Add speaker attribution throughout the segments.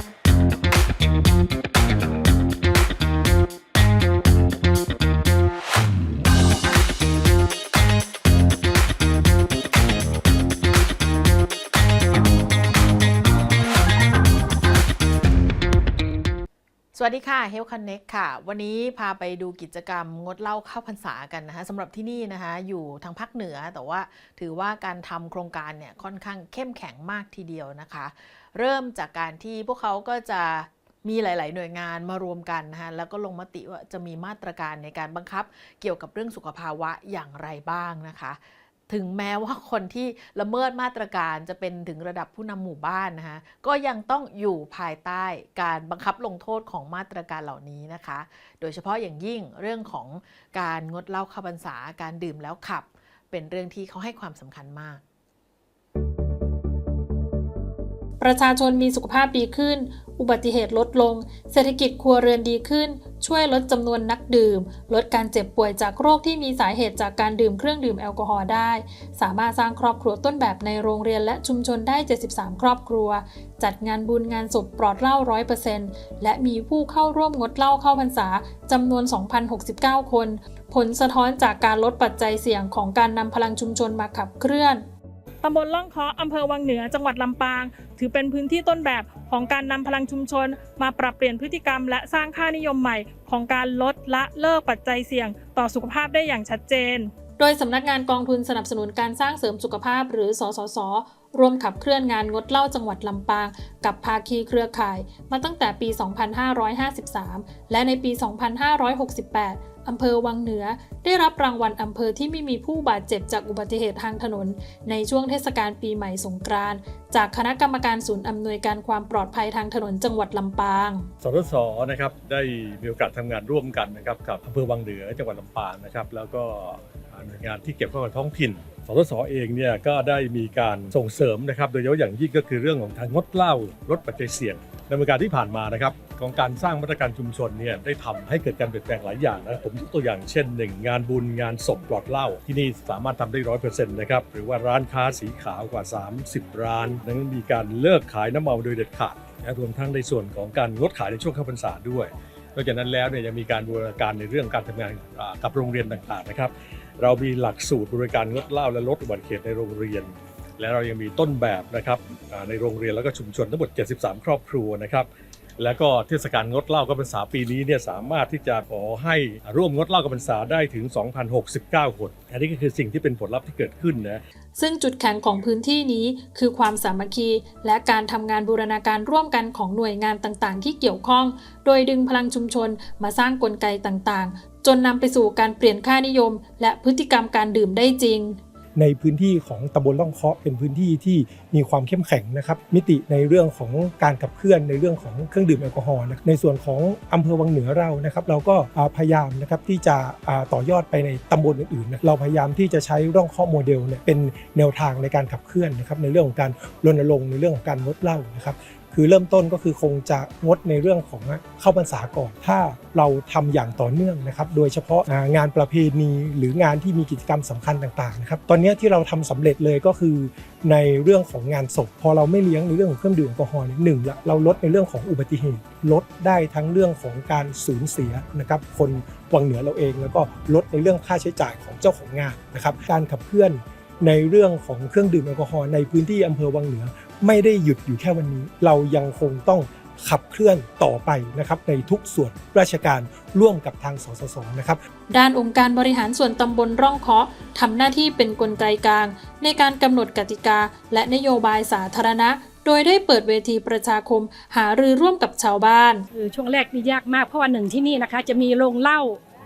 Speaker 1: Thank you. สวัสดีค่ะ Health Connect ค่ะ วันนี้พาไปดูกิจกรรมงดเหล้าเข้าพรรษากันนะคะสำหรับที่นี่นะคะอยู่ทางภาคเหนือ แต่ว่าถือว่าการทำโครงการเนี่ยค่อนข้างเข้มแข็งมากทีเดียวนะคะ เริ่มจากการที่พวกเขาก็จะมีหลาย ๆ หน่วยงานมารวมกันนะคะแล้วก็ลงมติว่าจะมีมาตรการในการบังคับ เกี่ยวกับเรื่องสุขภาวะอย่างไรบ้างนะคะ ถึงแม้ว่าคนที่ละเมิดมาตรการจะเป็นถึงระดับผู้นำหมู่บ้านนะคะก็ยังต้องอยู่ภายใต้การบังคับลงโทษของมาตรการเหล่านี้นะคะ โดยเฉพาะอย่างยิ่งเรื่องของการงดเหล้าข้าพรรษาการดื่มแล้วขับ เป็นเรื่องที่เขาให้ความสำคัญมาก
Speaker 2: ประชาชนมีสุขภาพดีขึ้น อุบัติเหตุลดลง เศรษฐกิจครัวเรือนดีขึ้น ช่วยลดจำนวนนักดื่ม ลดการเจ็บป่วยจากโรคที่มีสาเหตุจากการดื่มเครื่องดื่มแอลกอฮอล์ได้ สามารถสร้างครอบครัวต้นแบบในโรงเรียนและชุมชนได้ 73 ครอบครัว จัดงานบุญงานศพปลอดเหล้า100%และมีผู้เข้าร่วมงดเหล้าเข้าพรรษาจำนวน 2,069 คน ผลสะท้อนจากการลดปัจจัยเสี่ยงของการนำพลังชุมชนมาขับเคลื่อน
Speaker 3: ตำบลล่องเคาะอำเภอวังเหนือจังหวัดลำปาง ถือเป็นพื้นที่ต้นแบบของการนำพลังชุมชน มาปรับเปลี่ยนพฤติกรรม และสร้างค่านิยมใหม่ ของการลดละเลิกปัจจัยเสี่ยง ต่อสุขภาพได้อย่างชัดเจน
Speaker 2: โดยสำนักงานกองทุนสนับสนุนการสร้างเสริมสุขภาพ หรือ สสสร่วมขับเคลื่อนงานงดเหล้าจังหวัดลำปาง กับภาคีเครือข่าย มาตั้งแต่ปี 2553 และในปี 2568 อำเภอวังเหนือ ได้รับรางวัลอำเภอที่ไม่มีผู้บาดเจ็บจากอุบัติเหตุทางถนน ในช่วงเทศกาลปีใหม่สงกรานต์จากคณะกรรมการศูนย์อำนวยการความปลอดภัยทางถนนจังหวัดลำปาง
Speaker 4: สทศนะครับได้มีโอกาสทำงานร่วมกันนะครับกับอำเภอวังเหนือจังหวัดลำปางนะครับแล้วก็หน่วยงานที่เกี่ยวข้องกับท้องถิ่น สทศเองเนี่ยก็ได้มีการส่งเสริมนะครับโดยเฉพาะอย่างยิ่งก็คือเรื่องของการงดเหล้าลดปัจจัยเสี่ยง ในบริการที่ผ่านมานะครับ ของการสร้างมาตรการชุมชนเนี่ยได้ทำให้เกิดการเปลี่ยนแปลงหลายอย่างนะผมยกตัวอย่างเช่นหนึ่งงานบุญงานศพปลอดเหล้าที่นี่สามารถทำได้ร้อยเปอร์เซ็นต์นะครับหรือว่าร้านค้าสีขาวกว่า 30 ร้านนั้นมีการเลิกขายน้ำเมาโดยเด็ดขาดนะรวมทั้งในส่วนของการงดขายในช่วงเข้าพรรษาด้วยนอกจากนั้นแล้วเนี่ยยังมีการบูรณาการในเรื่องการทำงานกับโรงเรียนต่างๆนะครับ เรามีหลักสูตรบริการงดเหล้าและลดอุบัติเหตุในโรงเรียน และเรายังมีต้นแบบนะครับในโรงเรียนแล้วก็ชุมชนทั้งหมด 73 ครอบครัวนะครับ แล้วก็เทศกาลงดเหล้ากับพรรษาปีนี้เนี่ยสามารถที่จะขอให้ร่วมงดเหล้ากับพรรษาได้ถึง 2,069 คน อันนี้ก็คือสิ่งที่เป็นผลลัพธ์ที่เกิดขึ้นนะ
Speaker 2: ซึ่งจุดแข็งของพื้นที่นี้คือความสามัคคี และการทำงานบูรณาการร่วมกันของหน่วยงานต่างๆ ที่เกี่ยวข้อง โดยดึงพลังชุมชนมาสร้างกลไกต่างๆ จนนำไปสู่การเปลี่ยนค่านิยม และพฤติกรรมการดื่มได้จริง
Speaker 5: ในพื้นที่ของตำบลล่องเคาะเป็นพื้นที่ที่มีความเข้มแข็งนะครับมิติในเรื่องของการขับเคลื่อนในเรื่องของเครื่องดื่มแอลกอฮอล์ในส่วนของอำเภอวังเหนือเรานะครับเราก็พยายามนะครับที่จะต่อยอดไปในตำบลอื่นๆ เราพยายามที่จะใช้ร่องเคาะโมเดลเนี่ยเป็นแนวทางในการขับเคลื่อนนะครับในเรื่องของการรณรงค์ในเรื่องของการงดเหล้านะครับ คือเริ่มต้นก็คือคงจะงดในเรื่องของเข้าพรรษาก่อน ถ้าเราทำอย่างต่อเนื่องนะครับ โดยเฉพาะงานประเพณีหรืองานที่มีกิจกรรมสำคัญต่างๆนะครับ ตอนนี้ที่เราทำสำเร็จเลยก็คือในเรื่องของงานศพพอเราไม่เลี้ยงในเรื่องของเครื่องดื่มแอลกอฮอล์หนึ่งละเราลดในเรื่องของอุบัติเหตุ ลดได้ทั้งเรื่องของการสูญเสียนะครับคนวังเหนือเราเองแล้วก็ลดในเรื่องค่าใช้จ่ายของเจ้าของงานนะครับการขับเคลื่อนในเรื่องของเครื่องดื่มแอลกอฮอล์ในพื้นที่อำเภอวังเหนือ ไม่ได้หยุดอยู่แค่วันนี้ เรายังคงต้องขับเคลื่อนต่อไปนะครับในทุกส่วนราชการร่วมกับทางสสสนะครับ
Speaker 2: ด้านองค์การบริหารส่วนตำบลร่องเคาะทำหน้าที่เป็นกลไกกลาง ในการกำหนดกติกา และนโยบายสาธารณะ โดยได้เปิดเวทีประชาคม หารือร่วมกับชาวบ้าน
Speaker 3: คือช่วงแรกนี่ยากมากเพราะว่าหนึ่งที่นี่นะคะ จะมีโรงเหล้า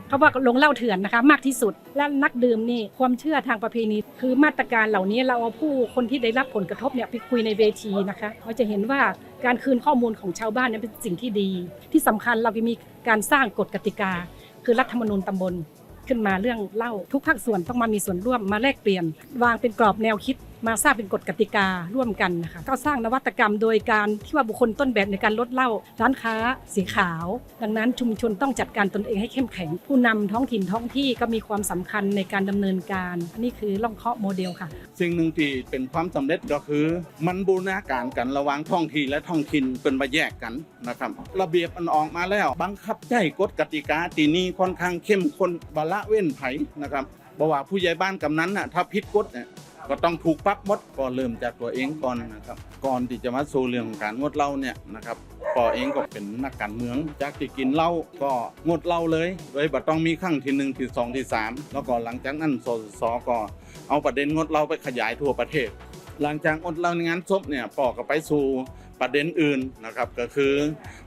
Speaker 3: เขาว่าโรงเหล้าเถื่อนนะคะ มากที่สุด และนักดื่มนี่ความเชื่อทางประเพณีคือมาตรการเหล่านี้เราเอาผู้คนที่ได้รับผลกระทบเนี่ยไปคุยในเวทีนะคะเราจะเห็นว่าการคืนข้อมูลของชาวบ้านเนี่ยเป็นสิ่งที่ดี ที่สำคัญเราก็มีการสร้างกฎกติกา คือรัฐธรรมนูญตำบลขึ้นมาเรื่องเหล้าทุกภาคส่วนต้องมามีส่วนร่วมมาแลกเปลี่ยน วางเป็นกรอบแนวคิด มาสร้างเป็นกฎกติการ่วมกันนะคะก็สร้างนวัตกรรมโดยการที่ว่าบุคคลต้นแบบในการลดเหล้าร้านค้าสีขาว ดังนั้นชุมชนต้องจัดการตนเองให้เข้มแข็ง ผู้นำท้องถิ่นท้องที่ก็มีความสำคัญในการดำเนินการ อันนี้คือล่องเคาะโมเดลค่ะ
Speaker 6: สิ่งหนึ่งที่เป็นความสำเร็จก็คือ มันบูรณาการกันระหว่างท้องที่และท้องถิ่นเป็นมาแยกกันนะครับระเบียบมันออกมาแล้ว บังคับใช้กฎกติกาตีนี้ค่อนข้างเข้มข้นบาละเว้นไผนะครับบอกว่าผู้ใหญ่บ้านกำนั้นน่ะถ้าผิดกฎเนี่ย ก็ต้องถูกปรับหมดก็เริ่มจากตัวเองก่อนนะครับก่อนที่จะมาสู่เรื่องของการงดเหล้าเนี่ยนะครับปอเองก็เป็นนักการเมือง จากที่กินเหล้าก็งดเหล้าเลยโดยบัต้องมีขั้งที่หนึ่งที่สองที่สามแล้วก็หลังจากนั้นสสก็เอาประเด็นงดเหล้าไปขยายทั่วประเทศ หลังจากงดเหล้าในงานศพเนี่ยปอก็ไปสู่ ประเด็นอื่นนะครับก็คือ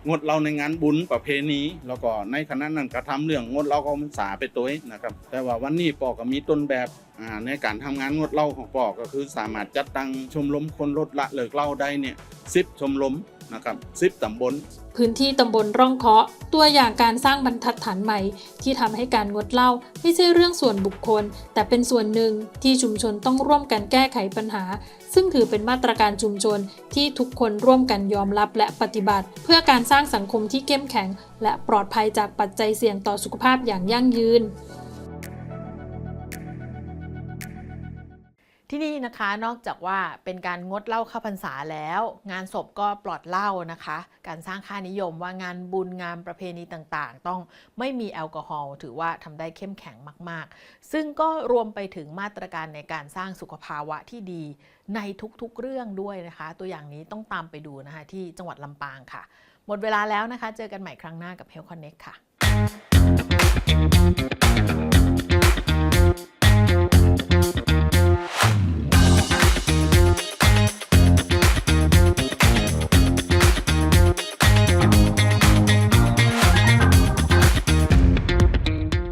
Speaker 6: งดเราในงานบุญประเพณีแล้วก็ในคณะนั้นกระทำเรื่องงดเราก็มันสาไปตัวนะครับ แต่ว่าวันนี้ปอก็มีต้นแบบในการทำงานงดเหล้าของปอก็คือสามารถจัดตั้งชมรมคนลดละเลิกเหล้าได้เนี่ยสิบชมรม นะครับสิบตำบล
Speaker 2: พื้นที่ตำบลร่องเคาะ ตัวอย่างการสร้างบรรทัดฐานใหม่ ที่ทำให้การงดเหล้าไม่ใช่เรื่องส่วนบุคคล แต่เป็นส่วนหนึ่งที่ชุมชนต้องร่วมกันแก้ไขปัญหา ซึ่งถือเป็นมาตรการชุมชนที่ทุกคนร่วมกันยอมรับและปฏิบัติ เพื่อการสร้างสังคมที่เข้มแข็ง และปลอดภัยจากปัจจัยเสี่ยงต่อสุขภาพอย่างยั่งยืน
Speaker 1: ที่นี่นะคะนอกจากว่าเป็นการงดเหล้าเข้าพรรษาแล้ว งานศพก็ปลอดเหล้านะคะ การสร้างค่านิยมว่างานบุญงานประเพณีต่างๆ ต้องไม่มีแอลกอฮอล์ถือว่าทำได้เข้มแข็งมากๆ ซึ่งก็รวมไปถึงมาตรการในการสร้างสุขภาวะที่ดีในทุกๆเรื่องด้วยนะคะ ตัวอย่างนี้ต้องตามไปดูนะคะที่จังหวัดลำปางค่ะ หมดเวลาแล้วนะคะ เจอกันใหม่ครั้งหน้ากับ Health Connect ค่ะ